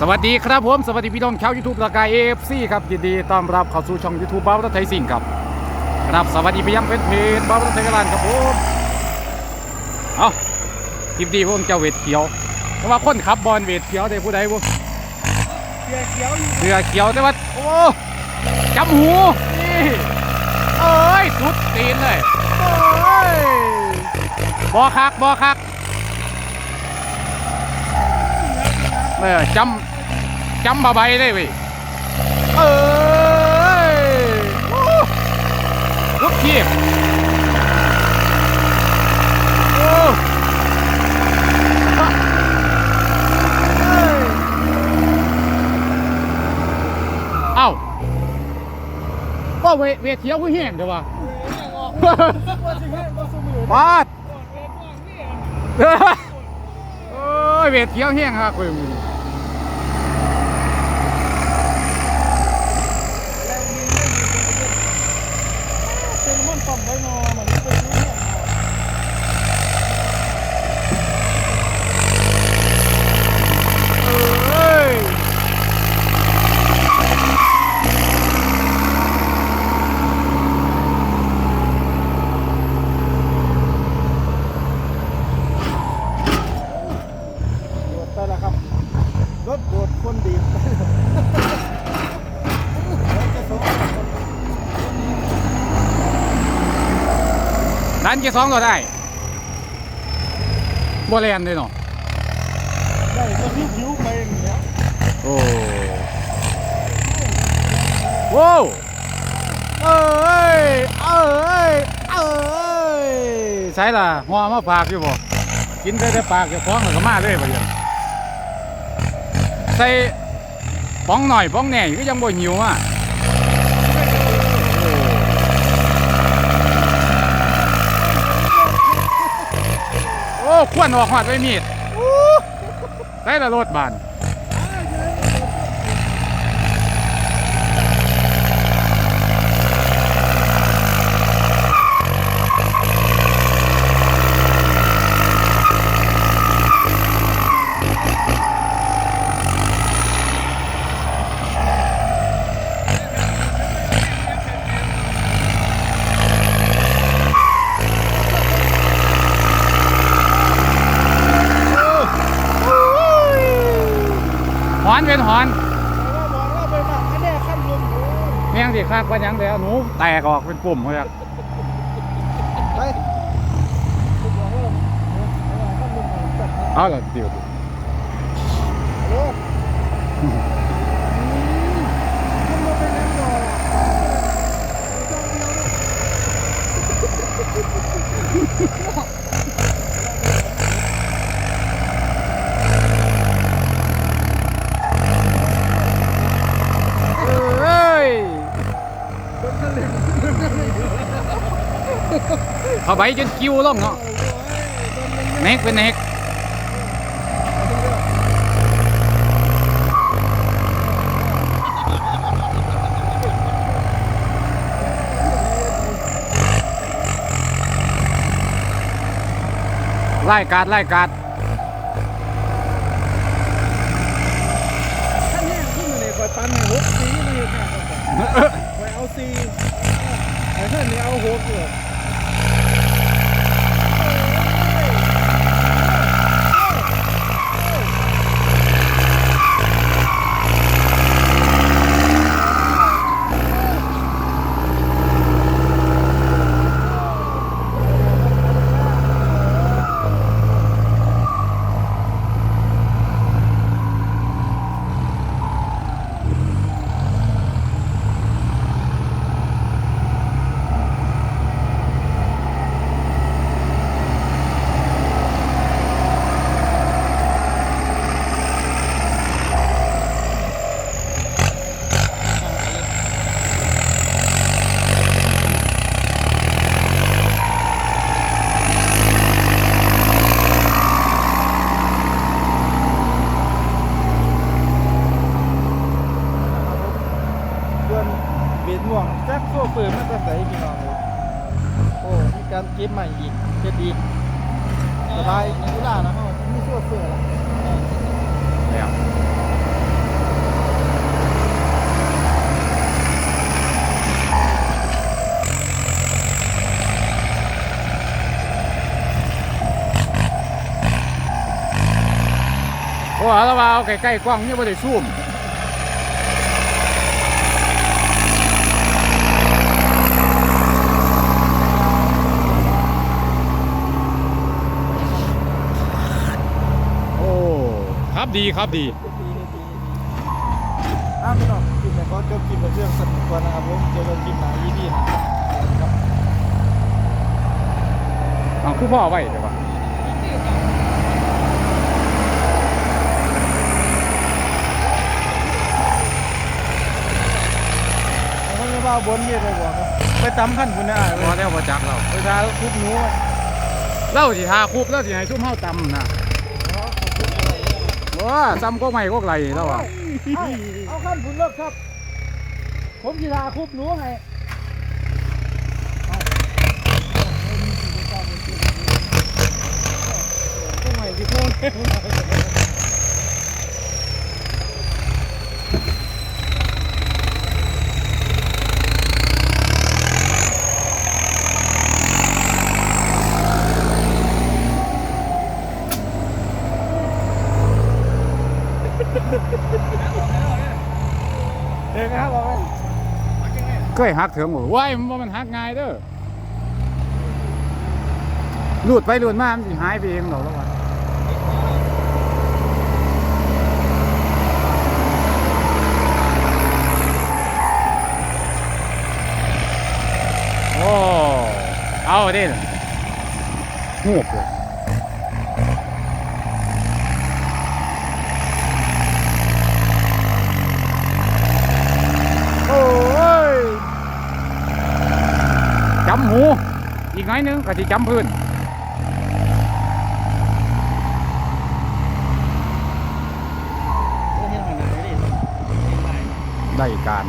สวัสดีครับผม สวัสดีพี่น้องชาวยูทูบรากายเอฟซีครับยินดีต้อนรับเข้าสู่ช่องยูทูบบ้าวัฒนไทยสิ่งครับครับสวัสดีไปยังเพจเพจบ้าวัฒนไทยกลานครับผมเอาคลิปดีพวกเจ้าเวทเขียวเพราะว่าคนขับบอลเวทเขียวได้ผู้ใดบุเสียเขียวอยู่เรือเขียวแต่ว่าโอ้จำหูนี่เอ้ยสุดตีนเลยโอ้ยบอคักบอคัก เออจำจำบาใบได้เว้ยเออลุกเอ้ยบเอ้าว่าเวเวเขียวก็แห้งเดี๋ยวว่าว่าสิให้ว่าสมือปาดเอ้ยเวทเขียวแห้งฮะคุยมึง เป็นมันต่อมไว้นอมันเป็นเรื่องเอ้ยโดดไปแล้วครับรถโดดคนดีดจะสอง ดั นเกียร์สองก็ได้บ่แลนเลยเนาะได้จะพี่ผิวไปอย่างเงี้ยโอ้โว้วเอ้ยเอ้ยเอ้ยใช่ล่ะหัวมาฝากอยู่บ่กินได้แต่ปากเจ้าของแล้วก็มาเลยบ่เดี๋ยวใส่ป้องหน่อยป้องแหน่ก็ยังบ่หิวอะ ควนออกหอดไว้มีดอู้ใส่ละรถบาน หอนเป็นหอนว่าบอกว่าไปหมักแน่ขั้นลมโอ้แม่งสิคากว่าหยังแล้วหนูแตกออกเป็นปุ่มเลยอะไปบอกว่าขั้นลมจัดเอาละเดี๋ยว รถมันมาเป็นยังไง เอ้ย เขาใบจนกิ้วลงเนาะเน็กเป็นเน็กไล่การดไล่การดขั้นแรกขึ้นมาเนี่ยคอยปันให้หกสีนี่ค่ะคอยเอาสีไอ้ท่านนี่เอาหกเลย บียดม่วงแจักโซ่ปืนดมันจะใสพี่น้องโอ้มีการเก็บใหม่อีกเก็บอีสบายอนิวล่านะเขาไมีโซ่เปิดละเนี่ยโอ้แล้วว่าเอาใกล้ๆกล้องนี่ไม่ได้ซูม ดีครับดี อ้าวพี่น้องกินแต่ก็จบกินแต่เรื่องสนุกกว่านะครับผมเจอกันกินหนายี่ดีนะครับเอาคือพ่อไว้เดี๋ยวว่าเขาจะว่าบนเมียไปบอกครับไปตำขั้นคุณนะพอแล้วบ่จักเรา เวลาคุบหนู เล่าสิทาคุบแล้วสิให้ซุ่มเฮาตำนะ โอ้ซ้ำก็ไม่ก็ไหลแล้วอะเอาเอาขั้นบุญเลิกครับ ผมกีฬาคุบหนูให้ก็ใหม่ที่พูด เด็กนะครับบอกไหม เคยหักเถิงบ่ว้ายมันบ่มันหักง่ายเด้อลูดไปลูดมามันหายไปเองดอกแล้ววะโอ้ เอาเด้อหูบเลยโอ้ย จำหูอีกน้อยนึงก็สิจำพื้นได้การ